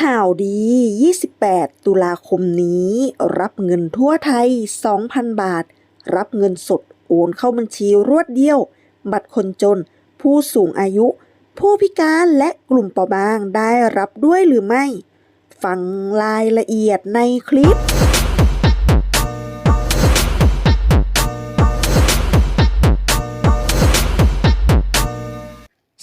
ข่าวดี 28 ตุลาคมนี้ รับเงินทั่วไทย 2,000 บาท รับเงินสด โอนเข้าบัญชีรวดเดียว บัตรคนจน ผู้สูงอายุ ผู้พิการและกลุ่มเปราะบางได้รับด้วยหรือไม่ ฟังรายละเอียดในคลิป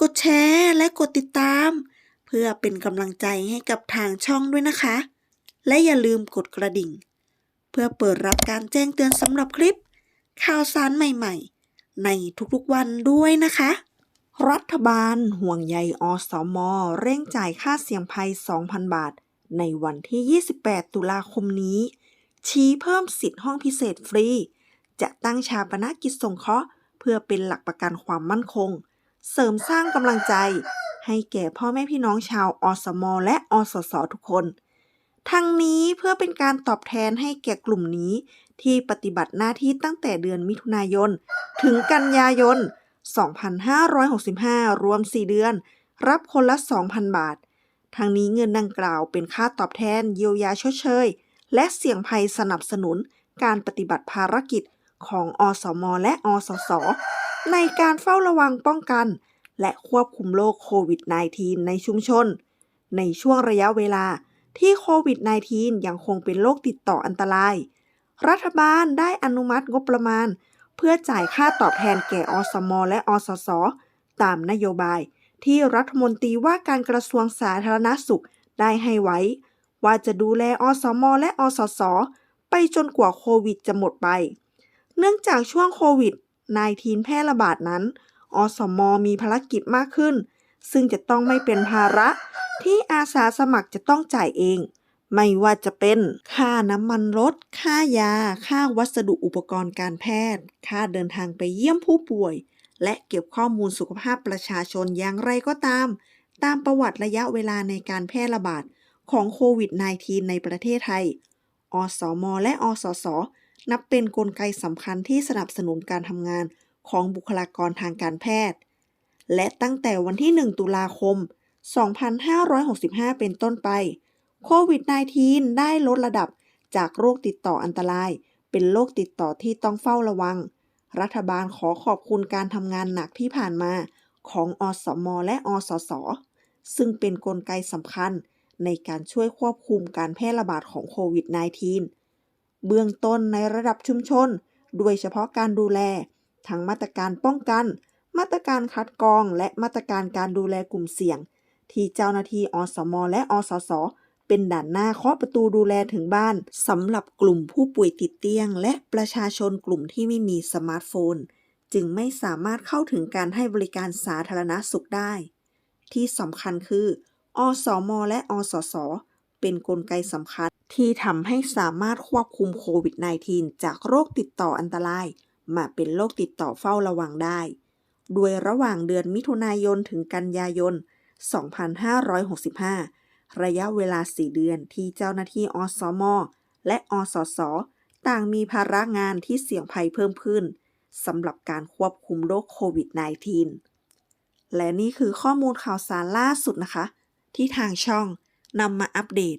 กดแชร์และกดติดตาม เพื่อเป็นกำลังใจให้กับทางช่องด้วยนะคะ และอย่าลืมกดกระดิ่ง เพื่อเปิดรับการแจ้งเตือนสำหรับคลิป ข่าวสารใหม่ๆ ในทุกๆวันด้วยนะคะ รัฐบาลห่วงใยอสม เร่งจ่ายค่าเสี่ยงภัย 2,000 บาท ในวันที่ 28 ตุลาคมนี้ ชี้เพิ่มสิทธิห้องพิเศษฟรี จะตั้งชาปนกิจสงเคราะห์เพื่อเป็นหลักประกันความมั่นคง เสริมสร้างกำลังใจ ให้แก่พ่อแม่พี่น้องชาวอสม และอสส ทุกคน ทั้งนี้เพื่อเป็นการตอบแทนให้แก่กลุ่มนี้ ที่ปฏิบัติหน้าที่ตั้งแต่เดือนมิถุนายน ถึงกันยายน 2565 รวม 4 เดือน รับคนละ 2,000 บาท ทั้งนี้เงินดังกล่าวเป็นค่าตอบแทนเยียวยาชดเชย และเสี่ยงภัยสนับสนุนการปฏิบัติภารกิจของอสม และอสส ในการเฝ้าระวังป้องกัน และควบคุมโรคโควิด -19 ในชุมชน ในช่วงระยะเวลาที่โควิด -19 ยังคงเป็นโรคติดต่ออันตราย รัฐบาลได้อนุมัติงบประมาณ เพื่อจ่ายค่าตอบแทนแก่อสม และอสส ตามนโยบาย ที่รัฐมนตรีว่าการกระทรวงสาธารณสุขได้ให้ไว้ ว่าจะดูแลอสม และอสส ไปจนกว่าโควิดจะหมดไป เนื่องจากช่วงโควิด -19 แพร่ระบาดนั้น อสมมีภารกิจมากขึ้น ซึ่งจะต้องไม่เป็นภาระที่อาสาสมัครจะต้องจ่ายเอง ไม่ว่าจะเป็นค่าน้ำมันรถ ค่ายา ค่าวัสดุอุปกรณ์การแพทย์ ค่าเดินทางไปเยี่ยมผู้ป่วย และเก็บข้อมูลสุขภาพประชาชนอย่างไรก็ตาม ตามประวัติระยะเวลาในการแพร่ระบาดของโควิด -19 ในประเทศไทย อสม และอสส นับเป็นนกลไกสำคัญที่สนับสนุนการทำงานของบุคลากรทางการแพทย์ และตั้งแต่วันที่ 1 ตุลาคม 2565 เป็นต้นไป โควิด -19 ได้ลดระดับจากโรคติดต่ออันตราย เป็นโรคติดต่อที่ต้องเฝ้าระวัง รัฐบาลขอขอบคุณการทำงานหนักที่ผ่านมาของอสม และอสส ซึ่งเป็นนกลไกสำคัญในการช่วยควบคุมการแพร่ระบาดของโควิด -19 เบื้องต้นในระดับชุมชนโดยเฉพาะการดูแล ทั้งมาตรการป้องกัน มาตรการคัดกรอง และมาตรการการดูแลกลุ่มเสี่ยง ที่เจ้าหน้าที่อสม และอสส เป็นด่านหน้าเคาะประตูดูแลถึงบ้านสำหรับกลุ่มผู้ป่วยติดเตียง และประชาชนกลุ่มที่ไม่มีสมาร์ทโฟน จึงไม่สามารถเข้าถึงการให้บริการสาธารณสุขได้ ที่สำคัญคือ อสม และอสส เป็นนกลไกสำคัญ ที่ทำให้สามารถควบคุมโควิด -19 จากโรคติดต่ออันตราย มาเป็นโรคติดต่อเฝ้าระวังได้โดยระหว่างเดือนมิถุนายนถึงกันยายน 2565 ระยะเวลา 4 เดือนที่เจ้าหน้าที่อสม และอสส ต่างมีภาระงานที่เสี่ยงภัยเพิ่มขึ้นสำหรับการควบคุมโรคโควิด -19 และนี่คือข้อมูลข่าวสารล่าสุดนะคะ ที่ทางช่องนำมาอัปเดต